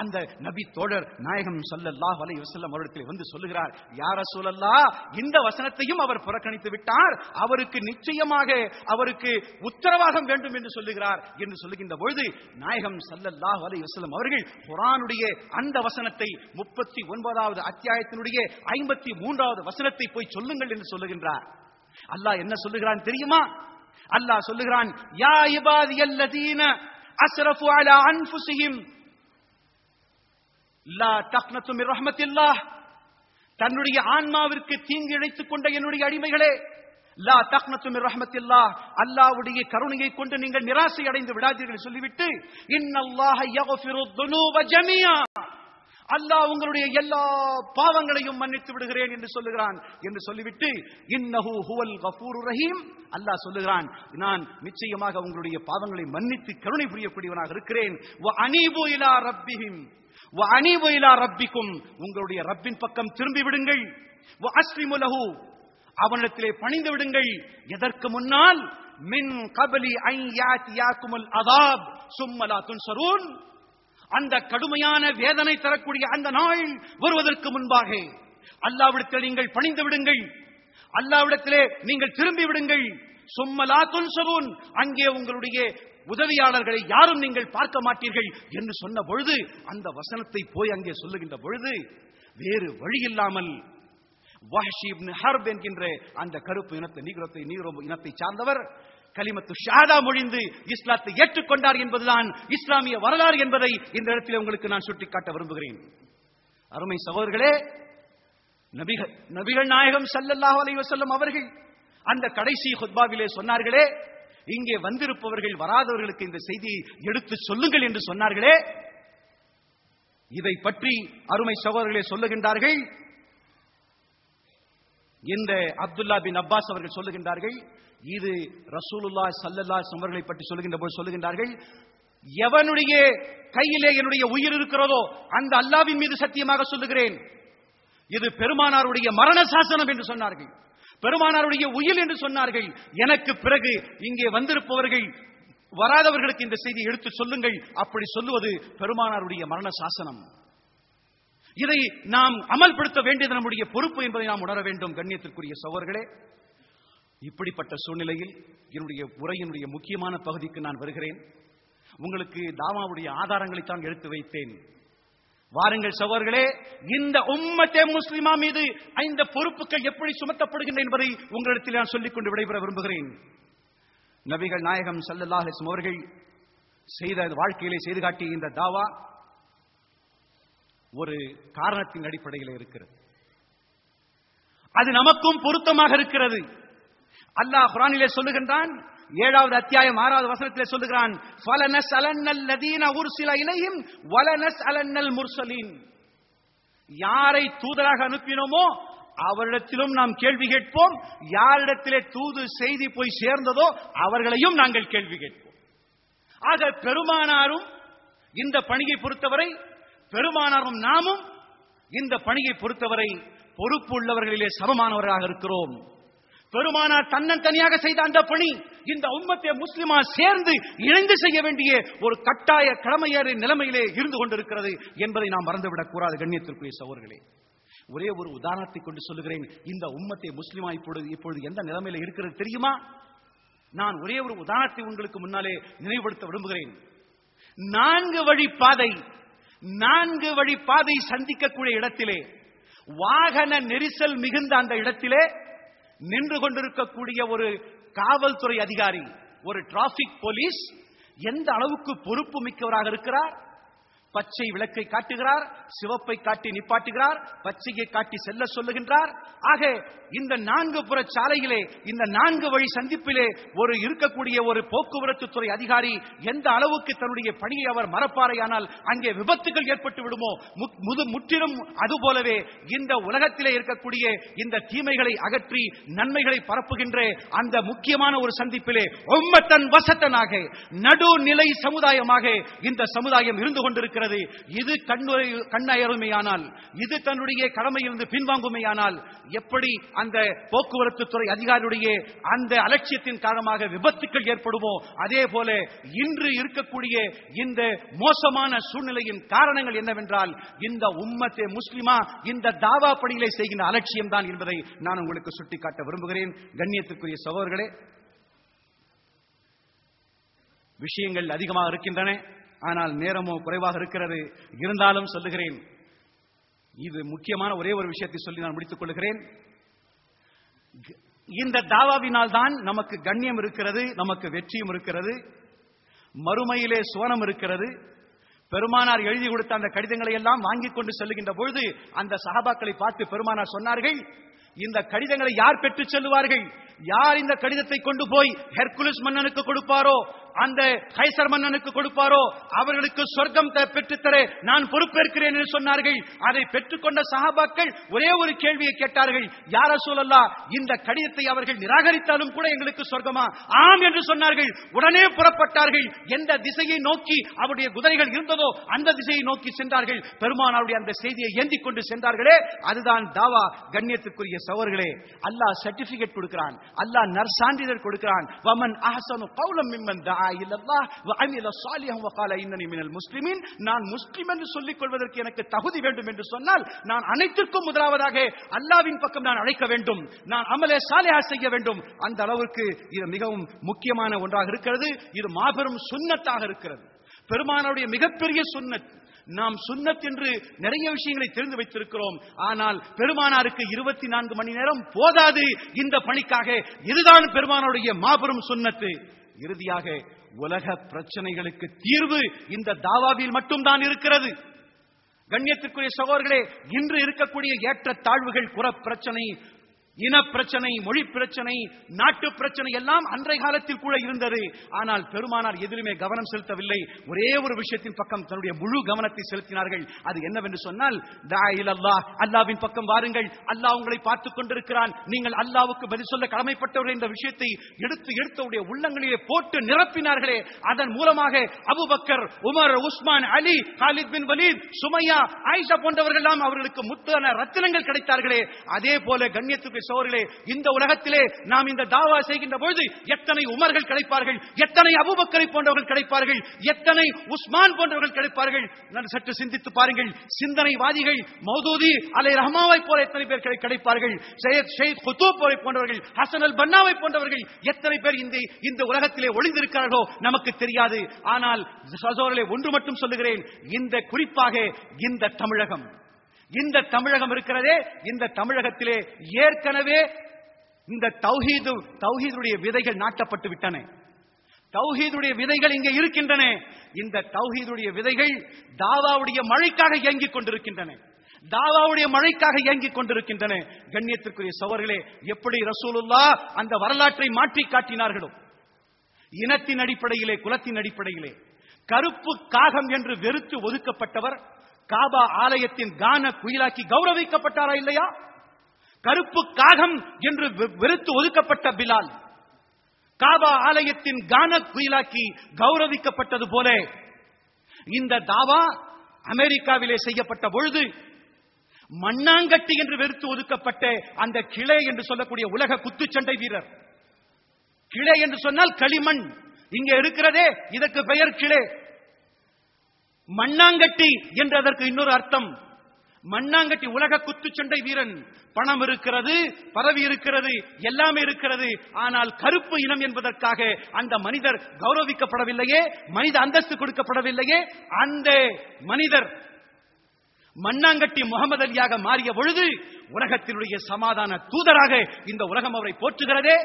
அந்த நபி தோழர் நாயகம் ஸல்லல்லாஹு வலை வசல்லம் அவரிடத்தில் வந்து சொல்லுகிறார் யார சூழல்லா இந்த வசனத்தையும் அவர் புறக்கணித்து விட்டார். அவருக்கு நிச்சயமாக அவருக்கு உத்தரவாதம் வேண்டும் என்று சொல்லுகிறார். என்று சொல்லுகின்ற பொழுது நாயகம் ஸல்லல்லாஹு வலை வசல்லம் அவர்கள் குரானுடைய அந்த வசனத்தை முப்பத்தி ஒன்பதாவது அத்தியாயத்தினுடைய ஐம்பத்தி மூன்றாவது வசனத்தை போய் சொல்லுங்கள் என்று சொல்லுகின்றார். அல்லாஹ் என்ன சொல்லுகிறான் தெரியுமா? அல்லாஹ் சொல்லுகிறான் யா இபாதியல்லதீன அஸ்ரஃபு அலா அன்ஃபுசிஹிம் தன்னுடைய ஆன்மாவிற்கு தீங்கு இழைத்துக் கொண்ட என்னுடைய அடிமைகளே லா தக்னத்தும் ரஹமத்தில்லா அல்லாவுடைய கருணையை கொண்டு நீங்கள் நிராசை அடைந்து விடாதீர்கள் சொல்லிவிட்டு இன்னல்லாஹ யக்ஃபிரு துனூப ஜமியா அல்லாஹ் உங்களுடைய எல்லா பாவங்களையும் மன்னித்து விடுகிறேன் என்று சொல்லுகிறான் என்று சொல்லிவிட்டு இன்னஹு ஹுவல் கஃபூருர் ரஹீம் அல்லாஹ் சொல்லுகிறான் நான் நிச்சயமாக உங்களுடைய பாவங்களை மன்னித்து கருணை புரியக்கூடியவனாக இருக்கிறேன். வ அனீபு இலா ரப்பிஹிம். வ அனீபு இலா ரப்பிக்கும். உங்களுடைய ரப்பின் பக்கம் திரும்பி விடுங்கள். வ அவனிடத்திலே பணிந்து விடுங்கள். எதற்கு முன்னால் மின் கபலி ஐ யாத்தியாக்குமுல் அதாப். சும்மலா துன் துன்சரூன். அந்த கடுமையான வேதனை தரக்கூடிய அந்த நாள் வருவதற்கு முன்பாக அல்லாவிடத்தில் நீங்கள் பணிந்து விடுங்கள். அல்லாவிடத்திலே நீங்கள் திரும்பி விடுங்கள். சும்மலா துன்சரூன் அங்கே உங்களுடைய உதவியாளர்களை யாரும் நீங்கள் பார்க்க மாட்டீர்கள் என்று சொன்ன பொழுது அந்த வசனத்தை போய் அங்கே சொல்லுகின்ற பொழுது வேறு வழி இல்லாமல் வஹ்ஷி ஹர்ப் என்கின்ற அந்த கருப்பு இனத்தை நீகிரத்தை நீரோ இனத்தை சார்ந்தவர் கலிமத்து ஷாதா மொழிந்து இஸ்லாத்தை ஏற்றுக்கொண்டார் என்பதுதான் இஸ்லாமிய வரலாறு என்பதை இந்த இடத்தில் உங்களுக்கு நான் சுட்டிக்காட்ட விரும்புகிறேன். அருமை சகோதரர்களே நபிகள் நபிகள் நாயகம் சல்லல்லாஹ் அலைஹி அவர்கள் அந்த கடைசி ஹுத்பாவிலே சொன்னார்களே இங்கே வந்திருப்பவர்கள் வராதவர்களுக்கு இந்த செய்தியை எடுத்து சொல்லுங்கள் என்று சொன்னார்களே. இதை பற்றி அருமை சகோதரர்களே சொல்லுகின்றார்கள் இந்த அப்துல்லா பின் அப்பாஸ் அவர்கள் சொல்லுகின்றார்கள். இது ரசூலுல்லா சல்லல்லா அவர்களை பற்றி சொல்லுகின்ற போது சொல்லுகின்றார்கள் எவனுடைய கையிலே என்னுடைய உயிர் இருக்கிறதோ அந்த அல்லாவின் மீது சத்தியமாக சொல்லுகிறேன். இது பெருமானாருடைய மரண சாசனம் என்று சொன்னார்கள். பெருமானாருடைய உயில் என்று சொன்னார்கள். எனக்கு பிறகு இங்கே வந்திருப்பவர்கள் வராதவர்களுக்கு இந்த செய்தியை எடுத்து சொல்லுங்கள். அப்படி சொல்லுவது பெருமானாருடைய மரண சாசனம் இதை நாம் அமல்படுத்த வேண்டியது நம்முடைய பொறுப்பு என்பதை நாம் உணர வேண்டும் கண்ணியத்திற்குரிய சகோதரர்களே. இப்படிப்பட்ட சூழ்நிலையில் என்னுடைய உரையினுடைய முக்கியமான பகுதிக்கு நான் வருகிறேன். உங்களுக்கு தாமாவுடைய ஆதாரங்களை தான் எடுத்து வைத்தேன். வாருங்கள் சவர்களே இந்த உம்மத்தே முஸ்லிமா மீது இந்த பொறுப்புகள் எப்படி சுமத்தப்படுகின்றன என்பதை உங்களிடத்தில் நான் சொல்லிக் கொண்டு விடைபெற விரும்புகிறேன். நபிகள் நாயகம் ஸல்லல்லாஹு அவர்கள் செய்த வாழ்க்கையிலே செய்து காட்டிய இந்த தாவா ஒரு காரணத்தின் அடிப்படையில் இருக்கிறது. அது நமக்கும் பொருத்தமாக இருக்கிறது. அல்லாஹ் குரானிலே சொல்லுகின்றான் ஏழாவது அத்தியாயம் ஆறாவது வசனத்திலே சொல்லுகிறான் ஃபலனஸ் அலன்னல் லதீன உர்சில இலைஹிம் வலனஸ் அலன்னல் முர்சலின். யாரை தூதராக அனுப்பினோமோ அவரிடத்திலும் நாம் கேள்வி கேட்போம். யாரிடத்திலே தூது செய்தி போய் சேர்ந்ததோ அவர்களையும் நாங்கள் கேள்வி கேட்போம். ஆக பெருமானாரும் இந்த பணியை பொறுத்தவரை பெருமானாரும் நாமும் இந்த பணியை பொறுத்தவரை பொறுப்பு உள்ளவர்களிலே சமமானவர்களாக இருக்கிறோம். பெருமானார் தன்னன் தனியாக செய்த அந்த பணி இந்த உம்மத்தை முஸ்லிமா சேர்ந்து இணைந்து செய்ய வேண்டிய ஒரு கட்டாய கடமையேறு நிலைமையிலே இருந்து கொண்டிருக்கிறது என்பதை நாம் மறந்துவிடக் கூடாது கண்ணியத்திற்குரிய சகோதரர்களே. ஒரே ஒரு உதாரணத்தை கொண்டு சொல்லுகிறேன். இந்த உம்மத்தை முஸ்லிமா இப்பொழுது இப்பொழுது எந்த நிலைமையில இருக்கிறது தெரியுமா? நான் ஒரே ஒரு உதாரணத்தை உங்களுக்கு முன்னாலே நினைவுபடுத்த விரும்புகிறேன். நான்கு வழி பாதை நான்கு வழி பாதை சந்திக்கக்கூடிய இடத்திலே வாகன நெரிசல் மிகுந்த அந்த இடத்திலே நின்று கொண்டிருக்கக்கூடிய ஒரு காவல்துறை அதிகாரி ஒரு டிராபிக் போலீஸ் எந்த அளவுக்கு பொறுப்பு மிக்கவராக இருக்கிறார்? பச்சை விளக்கை காட்டுகிறார் சிவப்பை காட்டி நிப்பாட்டுகிறார் பச்சையை காட்டி செல்ல சொல்லுகின்றார். ஆக இந்த நான்கு புற சாலையிலே இந்த நான்கு வழி சந்திப்பிலே ஒரு இருக்கக்கூடிய ஒரு போக்குவரத்து துறை அதிகாரி எந்த அளவுக்கு தன்னுடைய பணியை அவர் மறப்பாரையானால் அங்கே விபத்துகள் ஏற்பட்டு விடுமோ? மு- முது முற்றிலும் அதுபோலவே இந்த உலகத்திலே இருக்கக்கூடிய இந்த தீமைகளை அகற்றி நன்மைகளை பரப்புகின்ற அந்த முக்கியமான ஒரு சந்திப்பிலே ஒம்மத்தன் வசத்தனாக நடுநிலை சமுதாயமாக இந்த சமுதாயம் இருந்து கொண்டிருக்கிறது. இருக்கிறது இது கண்ணுரை கண்ணயருமையானால் இது தன்னுடைய கடமையிலிருந்து பின்வாங்குமையானால் எப்படி அந்த போக்குவரத்து துறை அதிகாரியுடைய அந்த அலட்சியத்தின் காரணமாக விபத்துக்கள் ஏற்படுமோ அதே போல இன்று இருக்கக்கூடிய இந்த மோசமான சூழ்நிலையின் காரணங்கள் என்னவென்றால் இந்த உம்மத்தே முஸ்லிமா இந்த தாவா பணிகளை செய்கின்ற அலட்சியம் தான் என்பதை நான் உங்களுக்கு சுட்டிக்காட்ட விரும்புகிறேன். கண்ணியத்திற்குரிய சகோதரர்களே விஷயங்கள் அதிகமாக இருக்கின்றன. ஆனால் நேரமோ குறைவாக இருக்கிறது. இருந்தாலும் சொல்லுகிறேன் இது முக்கியமான ஒரே ஒரு விஷயத்தை சொல்லி நான் முடித்துக் கொள்கிறேன். இந்த தாவாவினால் தான் நமக்கு கண்ணியம் இருக்கிறது நமக்கு வெற்றியும் இருக்கிறது மறுமையிலே சுவனம் இருக்கிறது. பெருமானார் எழுதி கொடுத்த அந்த கடிதங்களை எல்லாம் வாங்கிக் கொண்டு செல்லுகின்ற பொழுது அந்த சஹாபாக்களை பார்த்து பெருமானார் சொன்னார்கள் இந்த கடிதங்களை யார் பெற்றுச் செல்லுவார்கள்? யார் இந்த கடிதத்தை கொண்டு போய் ஹெர்குலிஸ் மன்னனுக்கு கொடுப்பாரோ? அந்த கைசர் மன்னனுக்கு கொடுப்பாரோ? அவர்களுக்கு சொர்க்கம் பெற்றுத்தர நான் பொறுப்பேற்கிறேன் என்று சொன்னார்கள். அதை பெற்றுக்கொண்ட சகாபாக்கள் ஒரே ஒரு கேள்வியை கேட்டார்கள். யார சூழல்லா இந்த கடிதத்தை அவர்கள் நிராகரித்தாலும் கூட எங்களுக்கு சொர்க்கமா? ஆம் என்று சொன்னார்கள். உடனே புறப்பட்டார்கள். எந்த திசையை நோக்கி அவருடைய குதிரைகள் இருந்ததோ அந்த திசையை நோக்கி சென்றார்கள். பெருமானாருடைய அந்த செய்தியை ஏந்திக் கொண்டு சென்றார்களே. அதுதான் தாவா கண்ணியத்துக்குரிய சவர்களே அல்லாஹ் சர்டிபிகேட் கொடுக்கிறான். அல்லாஹ் நற்சான்றிதழ் கொடுக்கிறான். வமன் அஹசனு கௌலம் மிம்மன் தான் அமில இன்னனி மினல் நான் முஸ்லிம் என்று சொல்லிக் கொள்வதற்கு எனக்கு தகுதி வேண்டும் என்று சொன்னால் நான் அனைத்திற்கும் முதலாவதாக அல்லாவின் பக்கம் நான் அழைக்க வேண்டும். நான் அமலே சாலையா செய்ய வேண்டும். அந்த அளவுக்கு இது மிகவும் முக்கியமான ஒன்றாக இருக்கிறது. இது மாபெரும் சுன்னத்தாக இருக்கிறது. பெருமானுடைய மிகப்பெரிய சுன்னத் நாம் சுன்னத் என்று நிறைய விஷயங்களை தெரிந்து வைத்திருக்கிறோம். ஆனால் பெருமானாருக்கு இருபத்தி நான்கு மணி நேரம் போதாது. இந்த பணிக்காக இதுதான் பெருமானாருடைய மாபெரும் சுன்னத்து இறுதியாக உலக பிரச்சனைகளுக்கு தீர்வு இந்த தாவாவில் மட்டும்தான் இருக்கிறது. கண்ணியத்திற்குரிய சகோதரர்களே இன்று இருக்கக்கூடிய ஏற்ற தாழ்வுகள் குற பிரச்சனை இன பிரச்சனை மொழி பிரச்சனை நாட்டு பிரச்சனை எல்லாம் அன்றைய காலத்தில் கூட இருந்தது. ஆனால் பெருமானார் எதிலுமே கவனம் செலுத்தவில்லை. ஒரே ஒரு விஷயத்தின் பக்கம் தன்னுடைய முழு கவனத்தை செலுத்தினார்கள். அது என்னவென்று சொன்னால் தா அல்லாவின் பக்கம் வாருங்கள். அல்லாஹ் உங்களை பார்த்துக் கொண்டிருக்கிறான். நீங்கள் அல்லாவுக்கு பதில் சொல்ல கடமைப்பட்டவர்கள். இந்த விஷயத்தை எடுத்து எடுத்தவுடைய உள்ளங்களிலே போட்டு நிரப்பினார்களே. அதன் மூலமாக அபுபக்கர் உமர் உஸ்மான் அலி ஹாலித் பின் வலீத் சுமையா ஆயிஷா போன்றவர்கள் எல்லாம் அவர்களுக்கு முத்தான ரத்தினங்கள் கிடைத்தார்களே. அதே போல கண்ணியத்துக்கு சோர்களே இந்த உலகத்திலே நாம் இந்த தாவா செய்கின்ற பொழுது எத்தனை உமர்கள் கிடைப்பார்கள் எத்தனை அபுபக்கரை போன்றவர்கள் கிடைப்பார்கள் எத்தனை உஸ்மான் போன்றவர்கள் கிடைப்பார்கள் சற்று சிந்தித்து பாருங்கள். சிந்தனைவாதிகள் மௌதூதி அலை ரஹ்மாவை போல எத்தனை பேர் கிடைப்பார்கள் சையத் ஷெய்த் குத்தூப் போன்றவர்கள் ஹசன் அல் பன்னாவை போன்றவர்கள் எத்தனை பேர் இந்த இந்த உலகத்திலே ஒளிந்திருக்கிறார்களோ நமக்கு தெரியாது. ஆனால் சசோரலை ஒன்று மட்டும் சொல்லுகிறேன் இந்த குறிப்பாக இந்த தமிழகம். இந்த தமிழகம் இருக்கிறதே இந்த தமிழகத்திலே ஏற்கனவே இந்த தௌஹீது தௌஹீதுடைய விதைகள் நாட்டப்பட்டு விட்டன. தௌஹீதுடைய விதைகள் இங்கே இருக்கின்றன. இந்த தௌஹீதுடைய விதைகள் தாவாவுடைய மழைக்காக இயங்கிக் கொண்டிருக்கின்றன. தாவாவுடைய மழைக்காக இயங்கிக் கொண்டிருக்கின்றன. கண்ணியத்திற்குரிய சவர்களே எப்படி ரசூலுல்லா அந்த வரலாற்றை மாற்றி காட்டினார்களோ? இனத்தின் அடிப்படையிலே குலத்தின் அடிப்படையிலே. கருப்பு காகம் என்று வெறுத்து ஒதுக்கப்பட்டவர் காபா ஆலயத்தின் கான குயிலாக்கி கௌரவிக்கப்பட்டாரா இல்லையா? கருப்பு காகம் என்று வெறுத்து ஒதுக்கப்பட்ட பிலால். காபா ஆலயத்தின் கான குயிலாக்கி கௌரவிக்கப்பட்டது போல இந்த தாவா அமெரிக்காவிலே செய்யப்பட்ட பொழுது மண்ணாங்கட்டி என்று வெறுத்து ஒதுக்கப்பட்ட அந்த கிளை என்று சொல்லக்கூடிய உலக குத்துச்சண்டை வீரர். கிளை என்று சொன்னால் களிமண். இங்க இருக்கிறதே இதற்கு பெயர் கிளை. மண்ணாங்கட்டி என்று அதற்கு இன்னொரு அர்த்தம். மண்ணாங்கட்டி உலக குத்துச்சண்டை வீரன். பணம் இருக்கிறது பரவி இருக்கிறது எல்லாமே இருக்கிறது. ஆனால் கருப்பு இனம் என்பதற்காக அந்த மனிதர் கௌரவிக்கப்படவில்லையே மனித அந்தஸ்து கொடுக்கப்படவில்லையே. அந்த மனிதர் மண்ணாங்கட்டி முகமது அலியாக மாறிய பொழுது உலகத்தினுடைய சமாதான தூதராக இந்த உலகம் அவரை போற்றுகிறதே.